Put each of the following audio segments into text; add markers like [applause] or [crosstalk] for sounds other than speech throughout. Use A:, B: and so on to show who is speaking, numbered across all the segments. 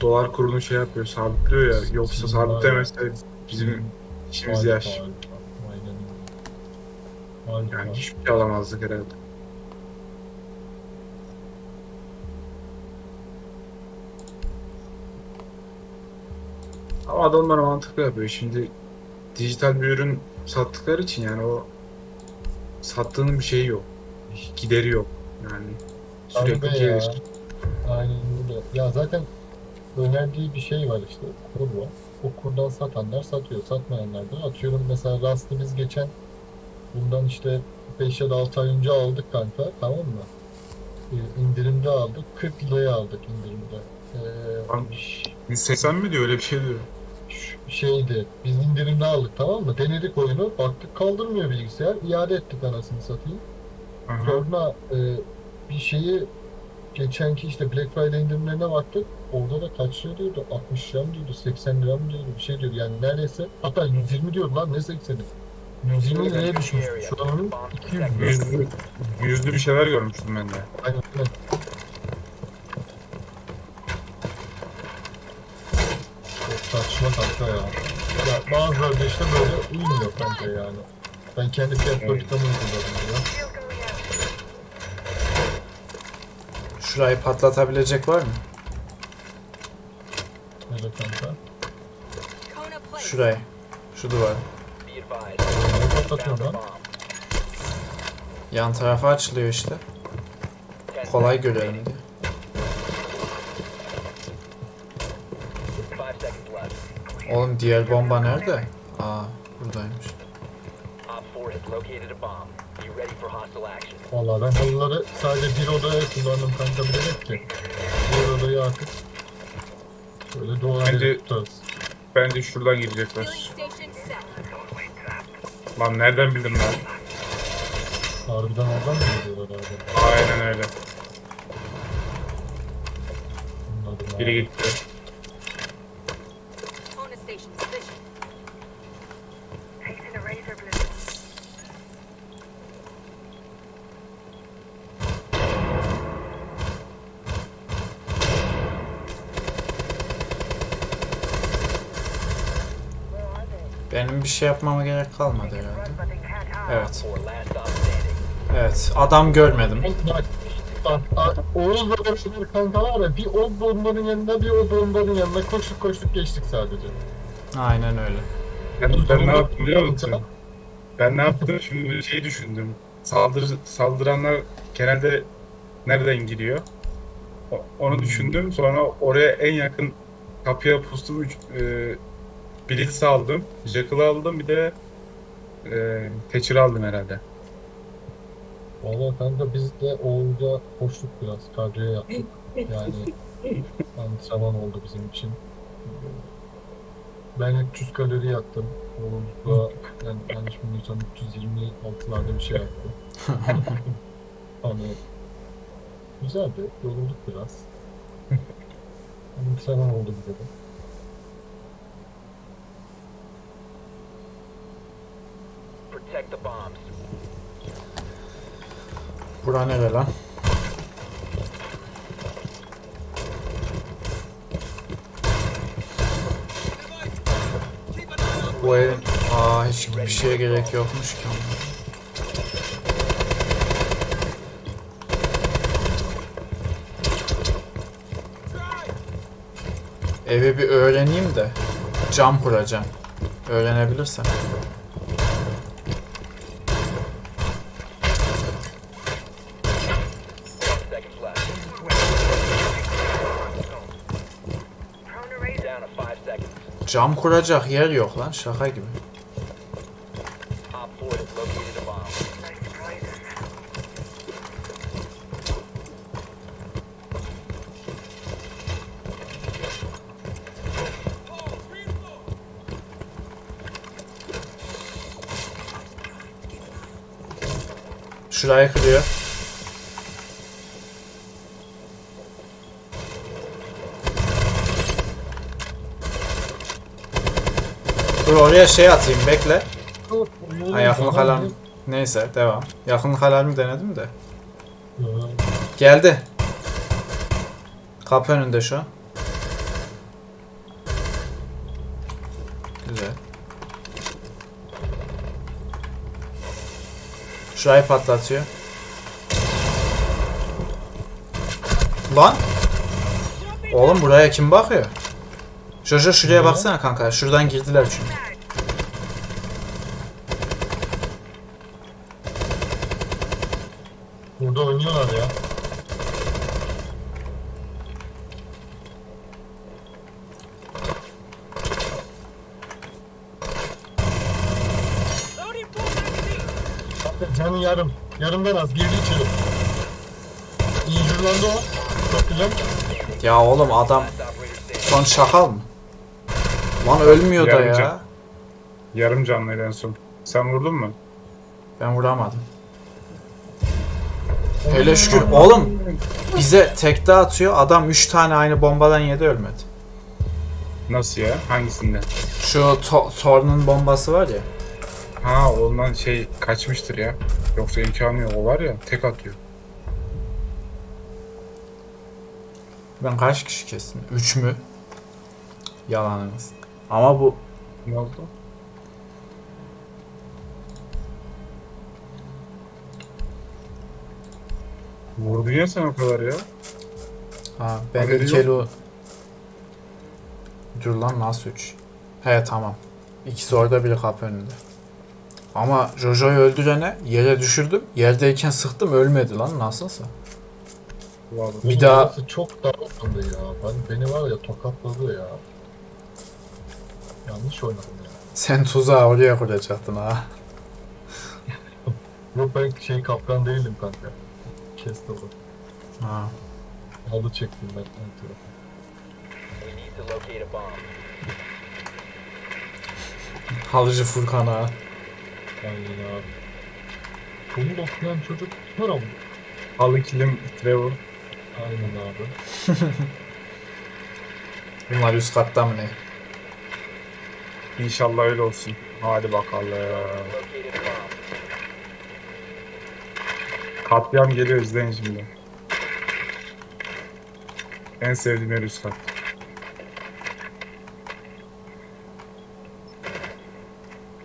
A: dolar kurunu şey yapıyor, sabitliyor ya. Yoksa sabitlemezse bizim işimiz
B: Harika,
A: yaş. Yani hiçbir şey alamazdık herhalde. Ama adamlar mantıklı yapıyor. Şimdi dijital bir ürün sattıkları için yani o sattığının bir şeyi yok. Gideri yok. Yani sürekli
B: ya. Aynen öyle. Ya zaten önerdiği bir şey var işte. Kur var. O kurdan satanlar satıyor. Satmayanlar da atıyorum mesela Rust'ı biz geçen bundan işte 5 ya da 6 ay önce aldık kanka tamam mı? Ee, indirimde aldık. 40 liraya aldık indirimde. Ee,
A: Lan 180 mi diyor öyle bir şey diyor.
B: şeydi. Biz indirimde aldık tamam mı? Denedik oyunu. Baktık kaldırmıyor bilgisayar. İade ettik anasını satayım.
A: Aha.
B: Sonra e, bir şeyi geçenki işte Black Friday indirimlerine baktık. Orada da kaç lira diyordu? 60 lira mı diyordu? 80 lira mı diyordu? Bir şey diyordu. Yani neredeyse hatta 120 diyordu lan ne 80'i? 120 liraya düşmüş. Şu an onun 200 lira.
A: Yüzlü, yüzlü bir şeyler görmüştüm ben de.
B: Aynen öyle. Çok saçma kanka ya. Ya bazıları da işte böyle uymuyor kanka yani. Ben kendi fiyat politikamı uyguladım ya.
C: Şurayı patlatabilecek var mı?
B: Öyle kanka.
C: Şurayı. Şu duvar.
D: Be advised.
B: Ne patlatıyorsun
D: Found a
B: lan?
D: bomb.
C: Yan tarafa açılıyor işte. Kolay görelim diye. Oğlum diğer bomba nerede? Aa buradaymış.
D: Op 4 has located a bomb. Be ready for hostile action.
B: Valla ben halıları sadece bir odaya kullandım kanka bilerek ki. Bir odayı artık böyle doğal
A: Bence-
B: yere tutarız.
A: Bence şuradan girecekler. Lan nereden bildim lan?
B: Harbiden oradan mı geliyorlar abi?
A: Aynen öyle. Biri gitti.
C: Benim bir şey yapmama gerek kalmadı herhalde. Evet. Evet. Adam görmedim.
B: Bak, bak, bak, Oğuz'la beraber kanka var ya bir o bombanın yanında bir o bombanın yanına koştuk koştuk geçtik sadece.
C: Aynen öyle.
A: Ben, ben ne yaptım biliyor musun? Ben ne yaptım? Şimdi bir şey düşündüm. Saldır, saldıranlar genelde nereden giriyor? O- Onu düşündüm. Sonra oraya en yakın kapıya pustum. Üç, e, Blitz aldım. Jekyll aldım. Bir de e, Thatcher aldım herhalde.
B: Valla kanka biz de Oğuz'la koştuk biraz. Kadriye yaptık. Yani antrenman oldu bizim için. Ben 300 kalori yaktım. Oğuz'la yani yanlış bilmiyorsam 326'larda bir şey yaptım. [laughs] hani güzeldi. Yorulduk biraz. Antrenman oldu bize de.
C: Bura nere lan? Bu evin... Aa hiçbir şeye gerek yokmuş ki. Evi bir öğreneyim de cam kuracağım. Öğrenebilirsem. Cam kuracak yer yok lan şaka gibi.
D: Op 4 has located a bomb.
C: Şurayı kırıyor. Dur oraya şey atayım bekle. Ha, yakınlık alarmı. Neyse devam. Yakınlık alarmı denedim de. Geldi. Kapı önünde şu an. Güzel. Şurayı patlatıyor. Lan! Oğlum buraya kim bakıyor? Jojo şuraya baksana kanka. Şuradan girdiler çünkü.
B: Burada oynuyorlar ya. Canı yarım. Yarımdan az. Girdi içeri. İnjurlandı o. Çok güzel.
C: Ya oğlum adam son şakal mı? Lan ölmüyor da
A: Yarım
C: ya.
A: can. Yarım canlıydı en son. Sen vurdun mu?
C: Ben vuramadım. Hele şükür. Oğlum bize tekte atıyor. Adam 3 tane aynı bombadan yedi ölmedi.
A: Nasıl ya? Hangisinden?
C: Şu to- Thor'un bombası var ya.
A: Ha ondan şey kaçmıştır ya. Yoksa imkanı yok. O var ya tek atıyor.
C: Ben kaç kişi kestim? 3 mü? Yalanınız. Ama bu
A: Ne oldu? Vurdun ya sen o kadar ya.
C: ha ben
A: Haberi
C: ilk
A: yok.
C: eli o- Dur lan nasıl 3? He tamam. İkisi orada biri kapı önünde. Ama Jojo'yu öldürene yere düşürdüm. Yerdeyken sıktım ölmedi lan nasılsa.
A: Vallahi.
C: Bir daha-
B: çok dağıldı ya. Ben, beni var ya tokatladı ya. Yanlış oynadım ya.
C: Sen tuzağı oraya kuracaktın ha. [laughs]
B: Yok ben şey kaptan değilim kanka. Kestim.
C: ha.
B: Halı çektim ben.
C: Halıcı Furkan ha.
B: Aynen abi. Bunu okuyan çocuk var ama.
A: Halı kilim Trevor.
B: Aynen abi. [laughs]
C: Bunlar üst katta mı ne?
A: İnşallah öyle olsun. Hadi bakalım. Katliam geliyor izleyin şimdi. En sevdiğim yer üst kat.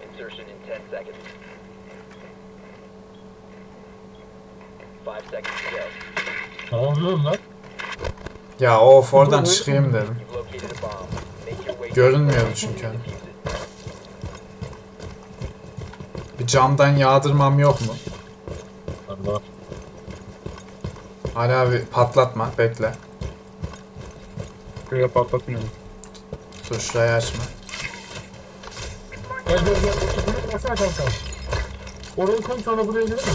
D: Insertion in 10 seconds. 5 seconds to go.
B: Ne yapıyorsun lan?
C: Ya of oradan çıkayım dedim.
D: You've located a bomb. Make your way to
C: Görünmüyordu çünkü.
D: defuse it.
C: Bir camdan yağdırmam yok mu?
B: Allah.
C: Ali abi patlatma bekle.
A: Böyle patlatmıyorum.
C: Dur şurayı açma.
B: Gel gel gel. Buraya gelsene kanka. Orayı koy sonra buraya gelir misin?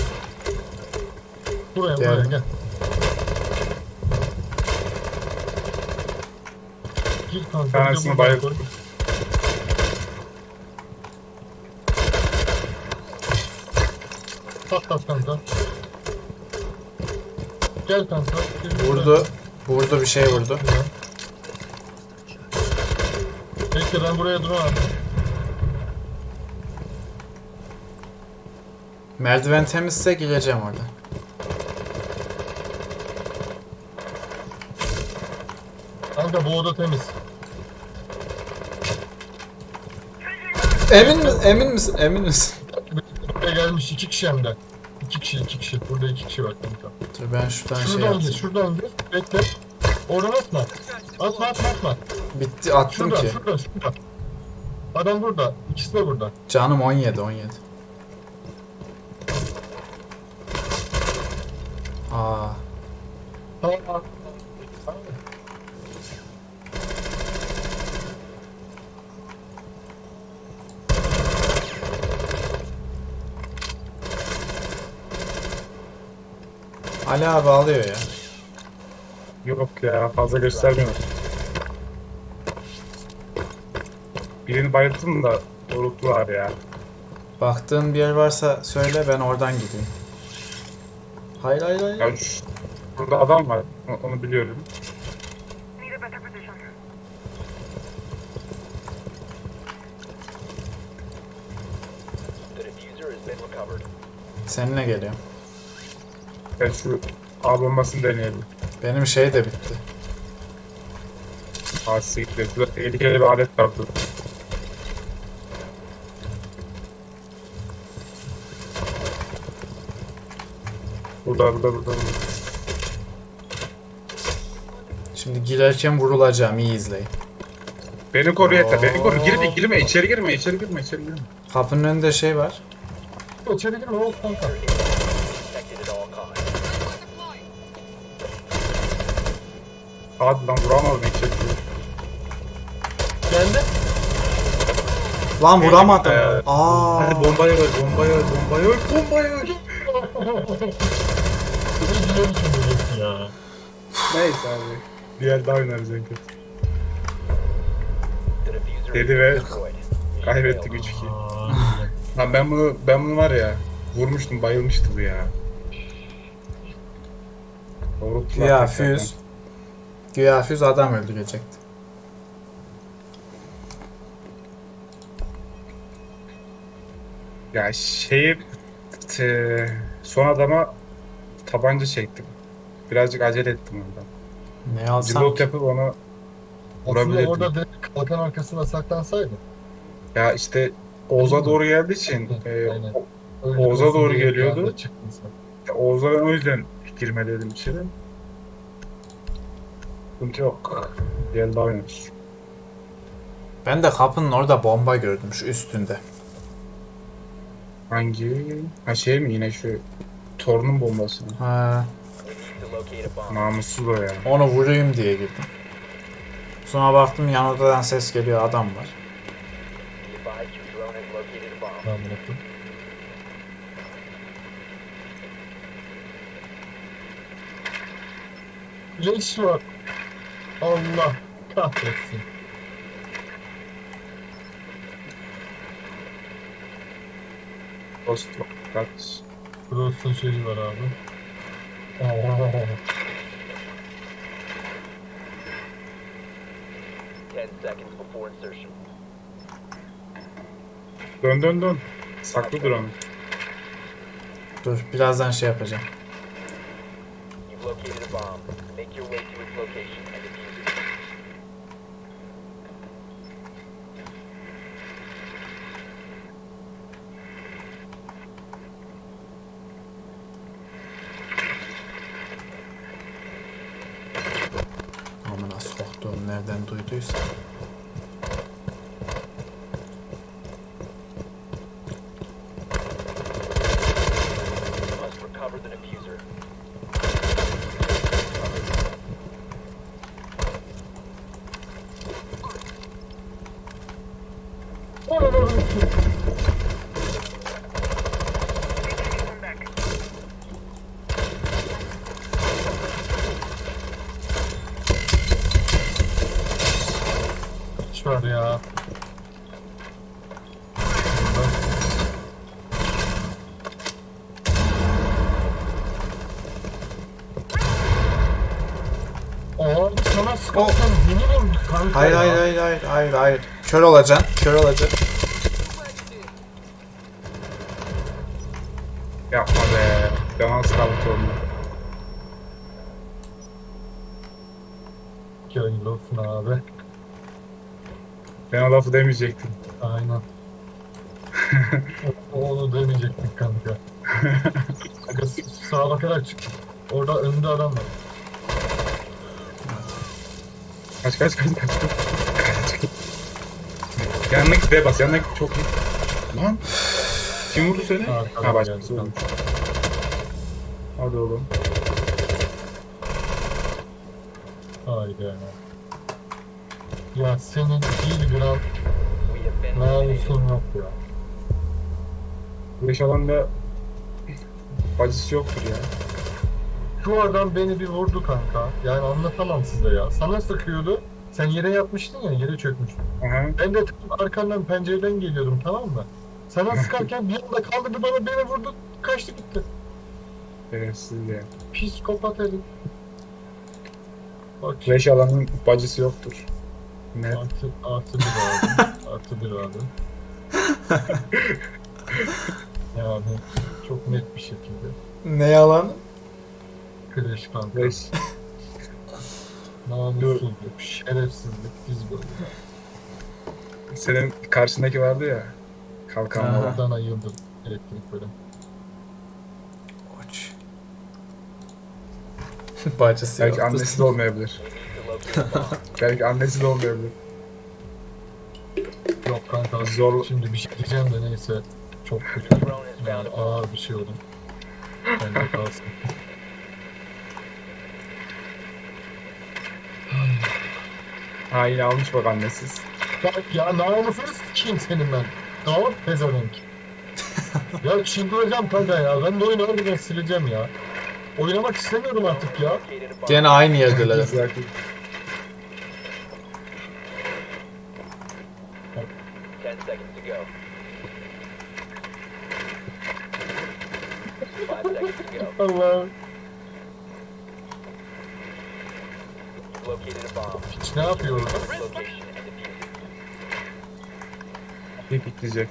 B: Buraya buraya
C: Geldim.
B: gel. Gir kanka.
A: Tanesini
B: buradan
A: bayılttım.
B: koy. Patlat kanka. Gel kanka. Buraya.
C: Vurdu. Vurdu bir şey vurdu.
B: Bekle ben buraya duramam.
C: Merdiven temizse gireceğim orada.
B: Kanka bu oda temiz.
C: Emin mi? Emin misin? Emin misin?
B: Gelmiş iki kişi hem de. İki kişi, iki kişi. Burada iki kişi var kanka.
C: Dur ben şuradan şey
B: Şuradan gir, şuradan gir. Bekle. Oradan atma. Atma, atma, atma.
C: Bitti attım
B: Şuradan,
C: ki.
B: şuradan, şuradan. Adam burada. İkisi de burada.
C: Canım 17 17. Aa,
B: Tamam.
C: Ali abi alıyor ya.
A: Yok ya fazla göstermiyor. Birini bayılttım da doğrulttular ya.
C: Baktığın bir yer varsa söyle ben oradan gideyim. Hayır hayır hayır.
A: Ya şu- burada adam var. o- Onu biliyorum.
D: The diffuser has been recovered.
C: Seninle geliyorum.
A: Evet şu A bombasını deneyelim.
C: Benim şey de bitti.
A: A siktir. Burada tehlikeli bir alet var burada. Burada burada
C: Şimdi girerken vurulacağım iyi izleyin.
A: Beni koru yeter. Beni koru. Girme girme. içeri girme. içeri girme. içeri girme.
C: Kapının önünde şey var.
B: İçeri girme. Oğuz kanka.
A: Hadi lan içeri girme.
B: Geldi.
C: Lan vuramadım.
A: Ee,
C: Aa.
A: Hadi bombayı ver. Bombayı ver. Bombayı ver. Bombayı.
B: Bir ya.
A: Neyse abi. Diğer daha oynarız en kötü. Dedi ve kaybettik
D: failed.
A: 3-2.
B: Aa,
A: Lan ben bunu ben bunu var ya vurmuştum bayılmıştı bu ya. Doğrulttular
C: Güya
A: tekrardan.
C: füz. Güya füz adam öldürecekti.
A: Ya şeyi t- son adama tabanca çektim. Birazcık acele ettim orada.
C: Ne alsam
A: Reload yapıp onu
B: Aslında
A: vurabilirdim.
B: orada direkt kalkan arkasına saklansaydın.
A: Ya işte Oğuz'a doğru geldiği için e,
B: Aynen.
A: o-
B: Öyle
A: Oğuz'a doğru geliyordu.
B: çıktın sen.
A: Oğuz'a ben o yüzden girme dedim içeri. Sıkıntı yok. Daha oynarız.
C: Ben de kapının orada bomba gördüm şu üstünde.
A: Hangi? Ha şey mi yine şu torunun bombası mı?
C: Ha.
A: Namussuz o ya.
C: onu vurayım diye girdim. Sonra baktım yan odadan ses geliyor adam var.
B: Tahmin ettim. Leş var. Allah kahretsin.
A: Dost kaç.
B: Frost'un şeyi var abi. Aa,
D: Ten seconds before insertion.
A: Dön dön dön. Saklı dur onu.
C: Dur birazdan şey yapacağım.
D: You've located a bomb. Make your way to its location and
C: nereden duyduysa.
D: You must recover the diffuser.
B: Leş var ya. Abi beni vurdu kanka
C: Hayır
B: ya.
C: hayır hayır hayır hayır hayır. Kör olacaksın. Kör olacaksın.
A: Yapma be. Demans kaldı torunun.
B: Hayırlı olsun abi.
A: Ben o lafı demeyecektim.
B: Aynen. O- [laughs] Onu demeyecektik kanka. Sağa bakarak çık. Orada önünde adam var.
A: Kaç kaç kaç kaç. kaç. Yanındaki B bas. Yanındaki çok iyi. Lan. Kim vurdu seni?
B: Arkadan
A: Ha başkası vurmuş. Hadi oğlum.
B: Haydi. Ya senin bir gram namusun yok ya.
A: Bu iş alanda bacısı yoktur ya.
B: Şu adam beni bir vurdu kanka. Yani anlatamam size ya. Sana sıkıyordu. Sen yere yatmıştın ya, yere çökmüştün.
A: Aha.
B: Ben de tam arkandan pencereden geliyordum tamam mı? Sana sıkarken bir anda kaldırdı bana beni vurdu. Kaçtı gitti.
A: Şerefsiz ya.
B: Psikopat herif. Bak
A: Flash alanın bacısı yoktur. Net.
B: artı, artı bir abi. artı bir abi. [laughs] yani çok net bir şekilde.
C: Ne yalan?
B: Crash kanka.
A: Flash. [laughs]
B: Namussuzluk, şerefsizlik biz böyle.
A: Senin karşındaki vardı ya. Kalkanlı olan.
B: Oradan ayıldım elektrik böyle.
C: Uç. [laughs] Bacısı
A: Belki
C: yoktu.
A: annesi de olmayabilir. [laughs] Belki annesi de olmayabilir.
B: Yok kanka
A: Zor-
B: Şimdi bir şey diyeceğim de neyse. Çok kötü. Yani ağır bir şey oldu. Bende kalsın.
A: Ha yine almış bak annesiz.
B: Bak ya namusunu sikeyim senin ben. Tamam pezevenk. [laughs] ya çıldıracağım kanka ya. Ben de oyunu harbiden sileceğim ya. Oynamak istemiyorum artık ya.
C: Gene aynı yerdeler. [laughs]
A: Zaten.
D: Ten seconds to go. Five seconds to go.
B: Allah.
D: You've located a bomb.
B: Hiç ne yapıyor orada?
D: Location and defuse it.
A: Bir pikleyecek.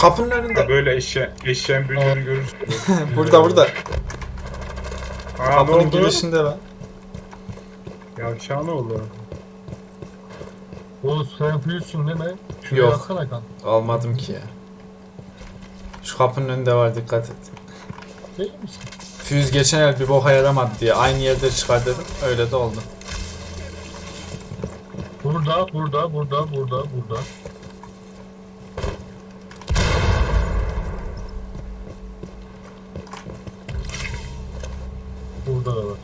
C: Kapının
A: Ha
C: önünde.
A: böyle eşya, eşeğin büyüdüğünü görürsün. [laughs]
C: burada burada.
A: Aa
C: Kapının girişinde lan.
A: Yavşağı ne oldu?
B: O sen füyüsün değil mi? Şuraya
C: Yok.
B: atsana kanka.
C: Almadım ki ya. Şu kapının önünde var dikkat et.
B: Değil misin?
C: Füz geçen el bir boka yaramadı diye aynı yerde çıkar dedim. Öyle de oldu.
B: Burada, burada, burada, burada, burada da var.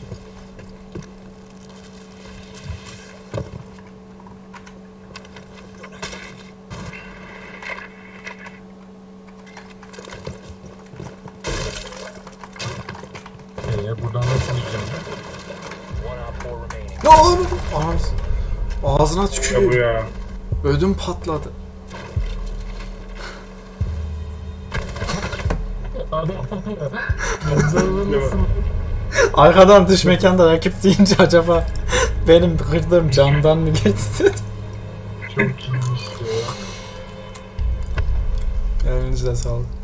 B: Ee, buradan nasıl gideceğim?
C: Ne oğlum? Ağzına, ağzına
A: Ya bu
C: tükürüyor.
A: ya.
C: Ödüm patladı.
B: Adam
C: Arkadan dış mekanda rakip deyince acaba benim kırdığım camdan mı geçti?
B: Çok iyiymiş ya.
A: Elinize sağlık.